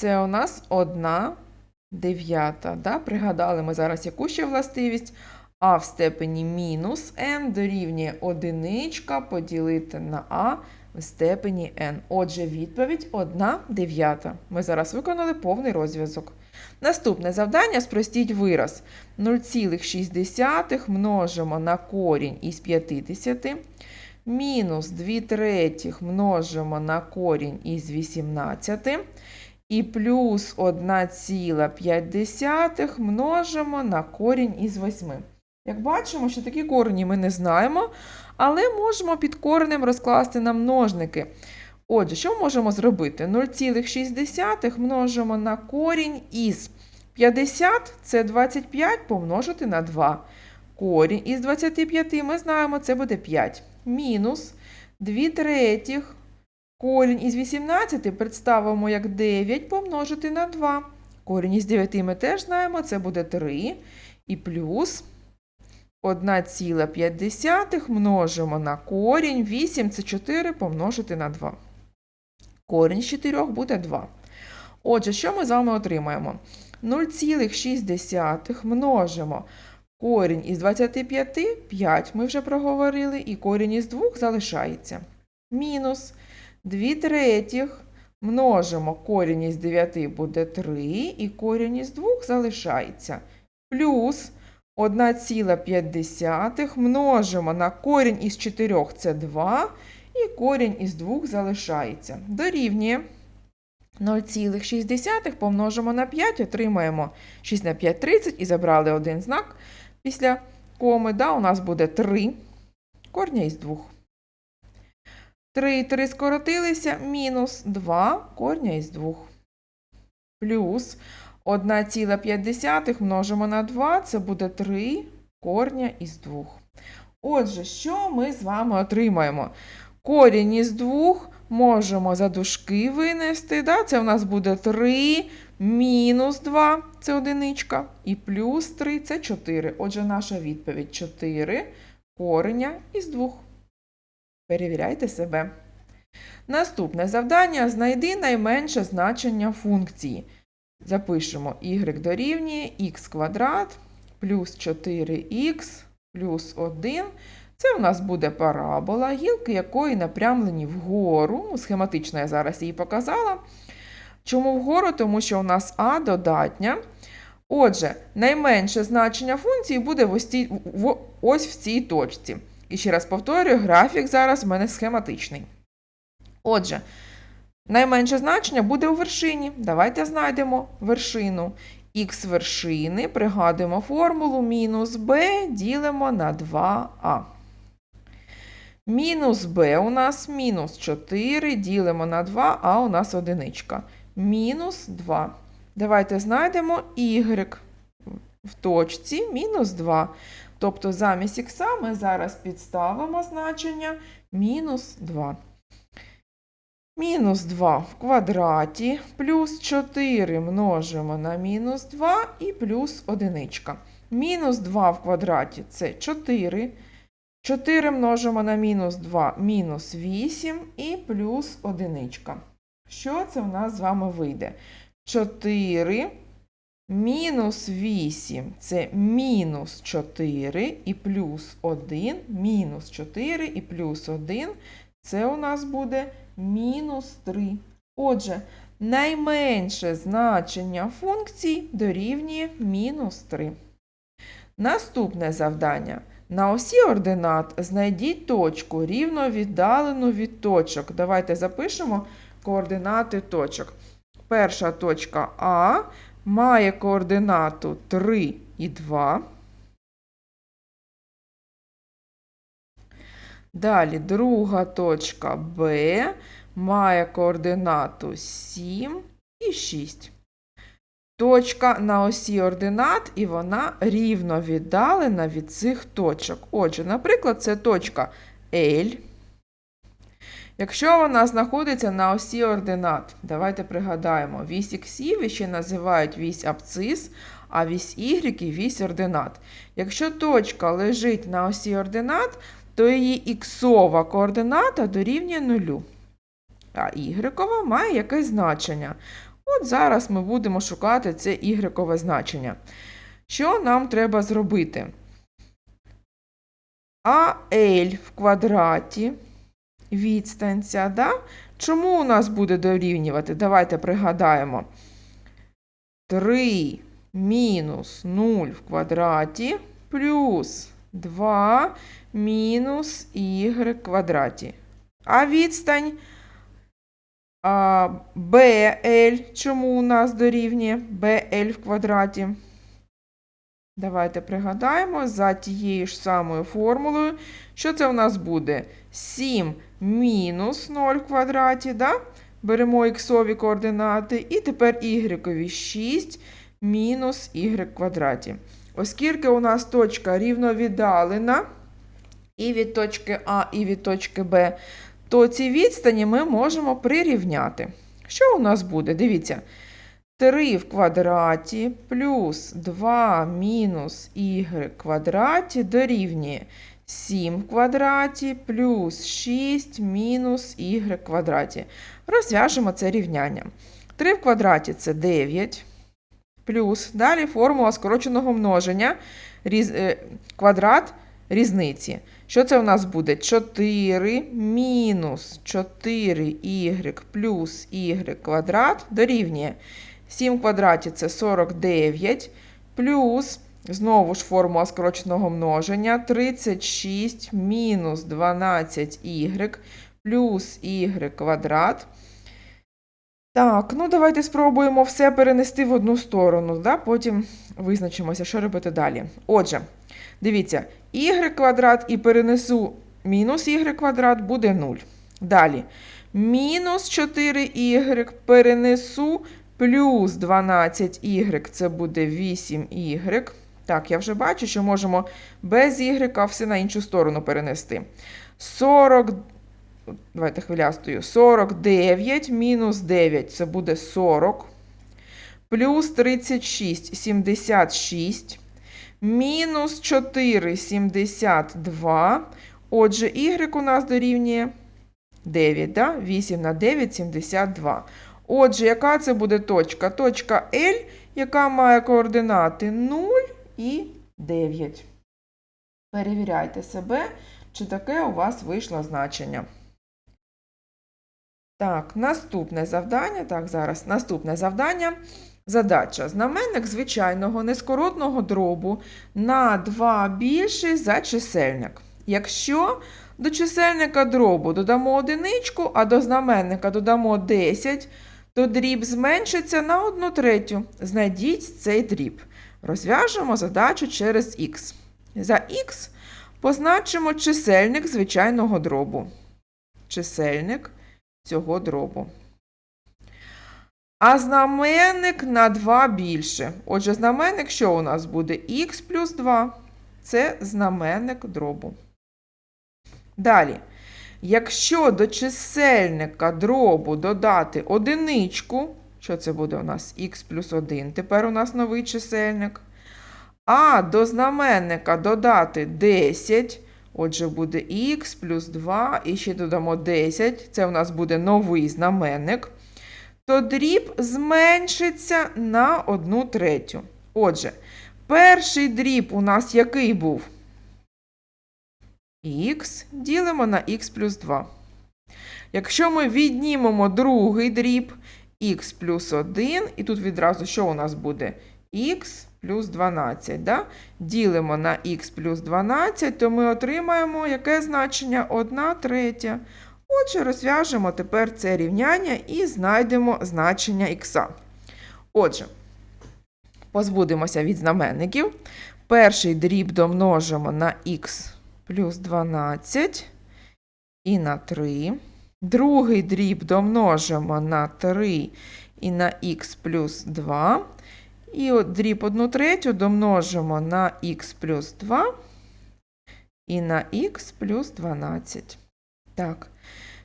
Це у нас 1 дев'ята. Да? Пригадали ми зараз яку ще властивість? А в степені мінус n дорівнює одиничка поділити на а в степені n. Отже, відповідь 1 дев'ята. Ми зараз виконали повний розв'язок. Наступне завдання спростіть вираз. 0,6 множимо на корінь із 50. Мінус 2 третіх множимо на корінь із 18. І плюс 1,5 множимо на корінь із 8. Як бачимо, що такі корені ми не знаємо, але можемо під коренем розкласти на множники. Отже, що ми можемо зробити? 0,6 множимо на корінь із 50 це 25 помножити на 2. Корінь із 25 ми знаємо, це буде 5. Мінус 2 третіх. Корінь із 18 представимо як 9 помножити на 2. Корінь із 9 ми теж знаємо, це буде 3. І плюс 1,5 множимо на корінь. 8 це 4 помножити на 2. Корінь з 4 буде 2. Отже, що ми з вами отримаємо? 0,6 множимо корінь із 25, 5 ми вже проговорили, і корінь із 2 залишається. Мінус 2 третіх множимо корінь із 9 буде 3, і корінь із 2 залишається. Плюс 1,5 множимо на корінь із 4 це 2, і корінь із 2 залишається. Дорівнює 0,6 помножимо на 5, отримаємо 6 на 5 – 30 і забрали один знак після коми. Да, у нас буде 3 корня із 2. 3 і 3 скоротилися, мінус 2 корня із 2. Плюс 1,5 множимо на 2, це буде 3 корня із 2. Отже, що ми з вами отримаємо? Корінь із 2 можемо за дужки винести. Да? Це у нас буде 3 мінус 2 це одиничка, і плюс 3 це 4. Отже, наша відповідь 4 кореня із 2. Перевіряйте себе. Наступне завдання знайди найменше значення функції. Запишемо y дорівнює х квадрат плюс 4х плюс 1. Це у нас буде парабола, гілки якої напрямлені вгору. Ну, Схематично я зараз її показала. Чому вгору? Тому що у нас а додатня. Отже, найменше значення функції буде ось в цій точці. І ще раз повторюю, графік зараз в мене схематичний. Отже, найменше значення буде у вершині. Давайте знайдемо вершину. Х вершини, пригадуємо формулу, мінус b ділимо на 2а. Мінус b у нас мінус 4, ділимо на 2, а у нас одиничка. Мінус 2. Давайте знайдемо y в точці мінус 2. Тобто замість х ми зараз підставимо значення мінус 2. Мінус 2 в квадраті плюс 4 множимо на мінус 2 і плюс 1. Мінус 2 в квадраті це 4. 4 множимо на мінус 2 мінус 8 і плюс 1. Що це в нас з вами вийде? 4 мінус 8 це мінус 4 і плюс 1, мінус 4 і плюс 1 це у нас буде мінус 3. Отже, найменше значення функцій дорівнює мінус 3. Наступне завдання. На осі ординат знайдіть точку рівно віддалену від точок. Давайте запишемо координати точок. Перша точка А має координату 3 і 2. Далі друга точка Б має координату 7 і 6. Точка на осі ординат, і вона рівно віддалена від цих точок. Отже, наприклад, це точка L. Якщо вона знаходиться на осі ординат, давайте пригадаємо, вісь іксів ще називають вісь абцис, а вісь y – вісь ординат. Якщо точка лежить на осі ординат, то її іксова координата дорівнює нулю. А y має якесь значення. От зараз ми будемо шукати це ігрекове значення. Що нам треба зробити? АЛ в квадраті відстань да? Чому у нас буде дорівнювати? Давайте пригадаємо. 3 мінус 0 в квадраті плюс 2 мінус y в квадраті. А відстань а, BL, чому у нас дорівнює BL в квадраті? Давайте пригадаємо за тією ж самою формулою, що це у нас буде 7 мінус 0 в квадраті, да? беремо іксові координати, і тепер y 6 мінус y в квадраті. Оскільки у нас точка рівновіддалена і від точки А, і від точки Б, то ці відстані ми можемо прирівняти. Що у нас буде? Дивіться. 3 в квадраті плюс 2 мінус y квадраті дорівнює 7 в квадраті плюс 6 мінус y квадраті. Розв'яжемо це рівняння. 3 в квадраті це 9 плюс. Далі формула скороченого множення різ, е, квадрат різниці. Що це у нас буде? 4 мінус 4y плюс y квадрат дорівнює 7 в квадраті це 49, плюс, знову ж формула скороченого множення, 36 мінус 12y плюс y квадрат. Так, ну давайте спробуємо все перенести в одну сторону, да? потім визначимося, що робити далі. Отже, дивіться, y квадрат і перенесу мінус y квадрат буде 0. Далі, мінус 4y перенесу плюс 12y це буде 8y. Так, я вже бачу, що можемо без y все на іншу сторону перенести. 40, давайте хвилястою, 49 мінус 9 це буде 40. Плюс 36 76. Мінус 4 72. Отже, y у нас дорівнює 9, да? 8 на 9 72. Отже, яка це буде точка? Точка L, яка має координати 0 і 9. Перевіряйте себе, чи таке у вас вийшло значення. Так, наступне завдання. Так, зараз наступне завдання. Задача. Знаменник звичайного нескоротного дробу на 2 більший за чисельник. Якщо до чисельника дробу додамо одиничку, а до знаменника додамо 10, то дріб зменшиться на 1 третю. Знайдіть цей дріб. Розв'яжемо задачу через х. За х позначимо чисельник звичайного дробу. Чисельник цього дробу. А знаменник на 2 більше. Отже, знаменник що у нас буде? х плюс 2. Це знаменник дробу. Далі. Якщо до чисельника дробу додати одиничку, що це буде у нас х плюс 1, тепер у нас новий чисельник. А до знаменника додати 10, отже, буде х плюс 2, і ще додамо 10, це у нас буде новий знаменник, то дріб зменшиться на 1 третю. Отже, перший дріб у нас який був? Х ділимо на х плюс 2. Якщо ми віднімемо другий дріб х плюс 1, і тут відразу що у нас буде? х плюс 12. Да? Ділимо на х плюс 12, то ми отримаємо яке значення? 1 третя. Отже, розв'яжемо тепер це рівняння і знайдемо значення х. Отже, позбудемося від знаменників. Перший дріб домножимо на х плюс 12 і на 3. Другий дріб домножимо на 3 і на х плюс 2. І от дріб 1 третю домножимо на х плюс 2 і на х плюс 12. Так,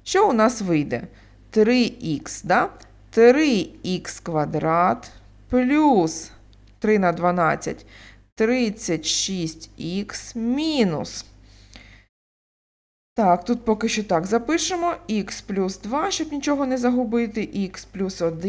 що у нас вийде? 3х, да? 3х квадрат плюс 3 на 12 36х мінус Так, тут поки що так запишемо х плюс 2, щоб нічого не загубити, х плюс 1.